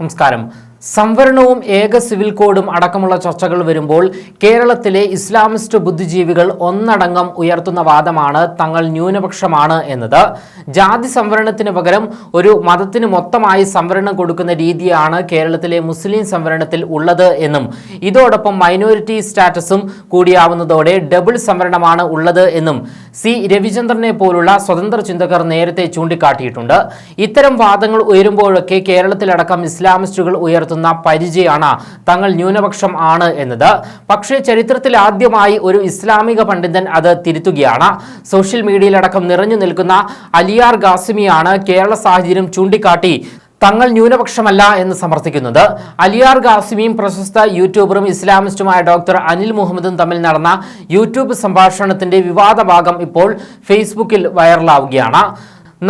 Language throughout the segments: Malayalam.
നമസ്കാരം. സംവരണവും ഏക സിവിൽ കോഡും അടക്കമുള്ള ചർച്ചകൾ വരുമ്പോൾ കേരളത്തിലെ ഇസ്ലാമിസ്റ്റ് ബുദ്ധിജീവികൾ ഒന്നടങ്കം ഉയർത്തുന്ന വാദമാണ് തങ്ങൾ ന്യൂനപക്ഷമാണ് എന്നത്. ജാതി സംവരണത്തിന് പകരം ഒരു മതത്തിന് മൊത്തമായി സംവരണം കൊടുക്കുന്ന രീതിയാണ് കേരളത്തിലെ മുസ്ലിം സംവരണത്തിൽ ഉള്ളത് എന്നും ഇതോടൊപ്പം മൈനോറിറ്റി സ്റ്റാറ്റസും കൂടിയാവുന്നതോടെ ഡബിൾ സംവരണമാണ് ഉള്ളത് എന്നും സി രവിചന്ദ്രനെ പോലുള്ള സ്വതന്ത്ര ചിന്തകർ നേരത്തെ ചൂണ്ടിക്കാട്ടിയിട്ടുണ്ട്. ഇത്തരം വാദങ്ങൾ ഉയരുമ്പോഴൊക്കെ കേരളത്തിലടക്കം ഇസ്ലാമിസ്റ്റുകൾ ഉയർത്തുന്ന പരിചയമാണ് തങ്ങൾ ന്യൂനപക്ഷം ആണ് എന്നത്. പക്ഷേ ചരിത്രത്തിൽ ആദ്യമായി ഒരു ഇസ്ലാമിക പണ്ഡിതൻ അത് തിരുത്തുകയാണ്. സോഷ്യൽ മീഡിയയിലടക്കം നിറഞ്ഞു നിൽക്കുന്ന അലിയാർ ഗാസിമിയാണ് കേരള സാഹചര്യം ചൂണ്ടിക്കാട്ടി തങ്ങൾ ന്യൂനപക്ഷമല്ല എന്ന് സമർത്ഥിക്കുന്നത്. അലിയാർ ഗാസിമിയും പ്രശസ്ത യൂട്യൂബറും ഇസ്ലാമിസ്റ്റുമായ ഡോക്ടർ അനിൽ മുഹമ്മദും തമ്മിൽ നടന്ന യൂട്യൂബ് സംഭാഷണത്തിന്റെ വിവാദ ഭാഗം ഇപ്പോൾ ഫേസ്ബുക്കിൽ വൈറലാവുകയാണ്.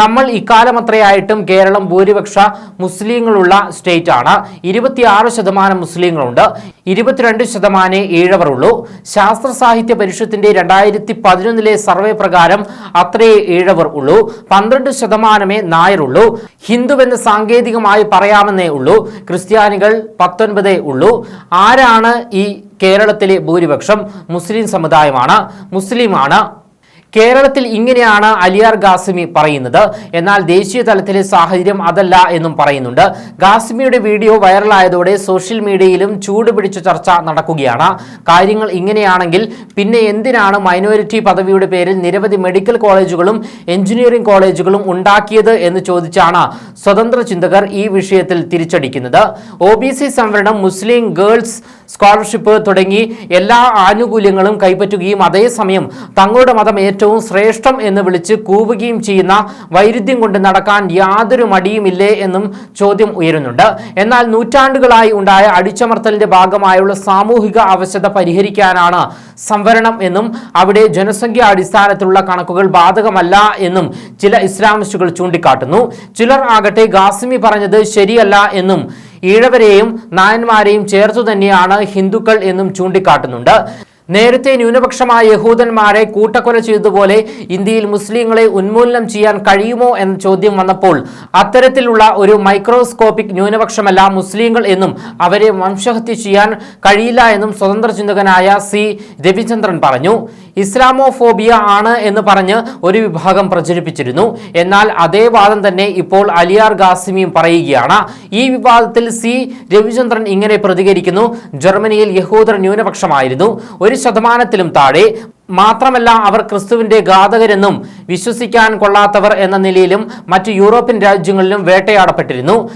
നമ്മൾ ഇക്കാലമത്രയായിട്ടും കേരളം ഭൂരിപക്ഷ മുസ്ലിങ്ങളുള്ള സ്റ്റേറ്റ് ആണ് ഇരുപത്തിയാറ് ശതമാനം മുസ്ലിങ്ങളുണ്ട്. ഇരുപത്തിരണ്ട് ശതമാനേ ഈഴവറുള്ളൂ ശാസ്ത്ര സാഹിത്യ പരിഷത്തിന്റെ രണ്ടായിരത്തി പതിനൊന്നിലെ സർവേ പ്രകാരം അത്രയേ ഈഴവർ ഉള്ളൂ. പന്ത്രണ്ട് ശതമാനമേ നായരുള്ളൂ. ഹിന്ദുവെന്ന് സാങ്കേതികമായി പറയാമെന്നേ ഉള്ളൂ. ക്രിസ്ത്യാനികൾ പത്തൊൻപതേ ഉള്ളൂ. ആരാണ് ഈ കേരളത്തിലെ ഭൂരിപക്ഷം? മുസ്ലിം സമുദായമാണ്. മുസ്ലിമാണ് കേരളത്തിൽ ഇങ്ങനെയാണ് അലിയാർ ഗാസിമി പറയുന്നത്. എന്നാൽ ദേശീയ തലത്തിലെ സാഹചര്യം അതല്ല എന്നും പറയുന്നുണ്ട്. ഗാസിമിയുടെ വീഡിയോ വൈറലായതോടെ സോഷ്യൽ മീഡിയയിലും ചൂട് പിടിച്ച ചർച്ച നടക്കുകയാണ്. കാര്യങ്ങൾ ഇങ്ങനെയാണെങ്കിൽ പിന്നെ എന്തിനാണ് മൈനോറിറ്റി പദവിയുടെ പേരിൽ നിരവധി മെഡിക്കൽ കോളേജുകളും എഞ്ചിനീയറിംഗ് കോളേജുകളും ഉണ്ടാക്കിയത് എന്ന് ചോദിച്ചാണ് സ്വതന്ത്ര ചിന്തകർ ഈ വിഷയത്തിൽ തിരിച്ചടിക്കുന്നത്. ഒ ബി സി സംവരണം മുസ്ലിം ഗേൾസ് സ്കോളർഷിപ്പ് തുടങ്ങി എല്ലാ ആനുകൂല്യങ്ങളും കൈപ്പറ്റുകയും അതേസമയം തങ്ങളുടെ മതം ഏറ്റവും ശ്രേഷ്ഠം എന്ന് വിളിച്ച് കൂവുകയും ചെയ്യുന്ന വൈരുദ്ധ്യം കൊണ്ട് നടക്കാൻ യാതൊരു മടിയുമില്ലേ എന്നും ചോദ്യം ഉയരുന്നുണ്ട്. എന്നാൽ നൂറ്റാണ്ടുകളായി ഉണ്ടായ അടിച്ചമർത്തലിന്റെ ഭാഗമായുള്ള സാമൂഹിക അവശത പരിഹരിക്കാനാണ് സംവരണം എന്നും അവിടെ ജനസംഖ്യ അടിസ്ഥാനത്തിലുള്ള കണക്കുകൾ ബാധകമല്ല എന്നും ചില ഇസ്ലാമിസ്റ്റുകൾ ചൂണ്ടിക്കാട്ടുന്നു. ചിലർ ആകട്ടെ ഗാസിമി പറഞ്ഞത് ശരിയല്ല എന്നും ഈഴവരെയും നായന്മാരെയും ചേർത്തു തന്നെയാണ് ഹിന്ദുക്കൾ എന്നും ചൂണ്ടിക്കാട്ടുന്നുണ്ട്. നേരത്തെ ന്യൂനപക്ഷമായ യഹൂദന്മാരെ കൂട്ടക്കൊല ചെയ്തതുപോലെ ഇന്ത്യയിൽ മുസ്ലിങ്ങളെ ഉന്മൂലനം ചെയ്യാൻ കഴിയുമോ എന്ന ചോദ്യം വന്നപ്പോൾ അത്തരത്തിലുള്ള ഒരു മൈക്രോസ്കോപ്പിക് ന്യൂനപക്ഷമല്ല മുസ്ലിങ്ങൾ എന്നും അവരെ വംശഹത്യ ചെയ്യാൻ കഴിയില്ല എന്നും സ്വതന്ത്ര ചിന്തകനായ സി രവിചന്ദ്രൻ പറഞ്ഞു. ഇസ്ലാമോഫോബിയ ആണ് എന്ന് പറഞ്ഞ് ഒരു വിഭാഗം പ്രചരിപ്പിച്ചിരുന്നു. എന്നാൽ അതേ വാദം തന്നെ ഇപ്പോൾ അലിയാർ ഗാസിമിയും പറയുകയാണ്. ഈ വിവാദത്തിൽ സി രവിചന്ദ്രൻ ഇങ്ങനെ പ്രതികരിക്കുന്നു. ജർമ്മനിയിൽ യഹൂദർ ന്യൂനപക്ഷമായിരുന്നു. ഒരു ശതമാനത്തിലും താഴെ. മാത്രമല്ല അവർ ക്രിസ്തുവിന്റെ ഘാതകരെന്നും വിശ്വസിക്കാൻ കൊള്ളാത്തവർ എന്ന നിലയിലും മറ്റു യൂറോപ്യൻ രാജ്യങ്ങളിലും വേട്ടയാടപ്പെട്ടിരുന്നു.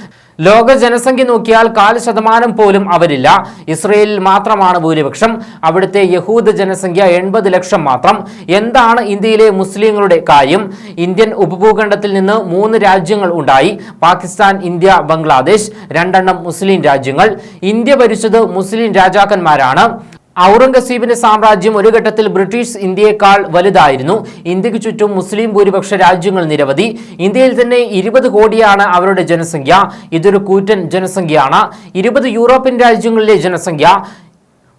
ലോക ജനസംഖ്യ നോക്കിയാൽ കാൽ ശതമാനം പോലും അവരില്ല. ഇസ്രയേലിൽ മാത്രമാണ് ഭൂരിപക്ഷം. അവിടുത്തെ യഹൂദ ജനസംഖ്യ എൺപത് ലക്ഷം മാത്രം. എന്താണ് ഇന്ത്യയിലെ മുസ്ലിങ്ങളുടെ കാര്യം? ഇന്ത്യൻ ഉപഭൂഖണ്ഡത്തിൽ നിന്ന് മൂന്ന് രാജ്യങ്ങൾ ഉണ്ടായി. പാകിസ്ഥാൻ ഇന്ത്യ ബംഗ്ലാദേശ് രണ്ടെണ്ണം മുസ്ലിം രാജ്യങ്ങൾ. ഇന്ത്യ ഭരിച്ചത് മുസ്ലിം രാജാക്കന്മാരാണ്. ഔറംഗസീബിന്റെ സാമ്രാജ്യം ഒരു ഘട്ടത്തിൽ ബ്രിട്ടീഷ് ഇന്ത്യയെക്കാൾ വലുതായിരുന്നു. ഇന്ത്യയ്ക്ക് ചുറ്റും മുസ്ലിം ഭൂരിപക്ഷ രാജ്യങ്ങൾ നിരവധി. ഇന്ത്യയിൽ തന്നെ ഇരുപത് കോടിയാണ് അവരുടെ ജനസംഖ്യ. ഇതൊരു കൂറ്റൻ ജനസംഖ്യയാണ്. ഇരുപത് യൂറോപ്യൻ രാജ്യങ്ങളിലെ ജനസംഖ്യ.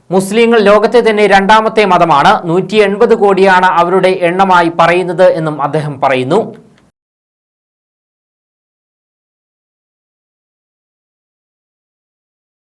മുസ്ലിങ്ങൾ ലോകത്തെ തന്നെ രണ്ടാമത്തെ മതമാണ്. നൂറ്റി കോടിയാണ് അവരുടെ എണ്ണമായി പറയുന്നത് എന്നും അദ്ദേഹം പറയുന്നു.